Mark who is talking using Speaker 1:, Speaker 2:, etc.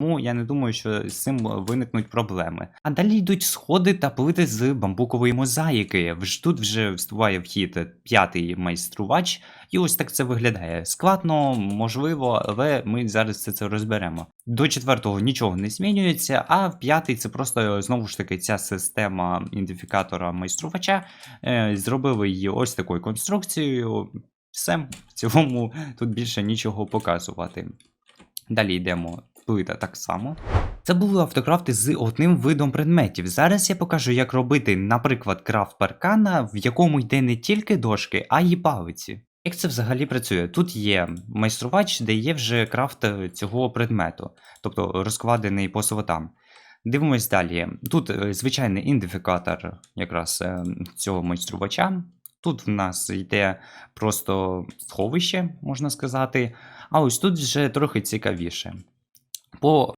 Speaker 1: Тому я не думаю, що з цим виникнуть проблеми. А далі йдуть сходи та плити з бамбукової мозаїки. Тут вже вступає в хід п'ятий майструвач, і ось так це виглядає. Складно, можливо, але ми зараз це, це розберемо. До четвертого нічого не змінюється, а в п'ятий це просто знову ж таки ця система ідентифікатора майструвача. Е, зробили її ось такою конструкцією. Все, в цілому тут більше нічого показувати. Далі йдемо плита так само. Це були автокрафти з одним видом предметів. Зараз я покажу, як робити, наприклад, крафт паркана, в якому йде не тільки дошки, а й палиці. Як це взагалі працює? Тут є майструвач, де є вже крафт е, цього предмету, тобто розкладений по свотам. Дивимось далі. Тут е, звичайний ідентифікатор якраз е, цього майструвача. Тут в нас йде просто сховище, можна сказати. А ось тут вже трохи цікавіше. По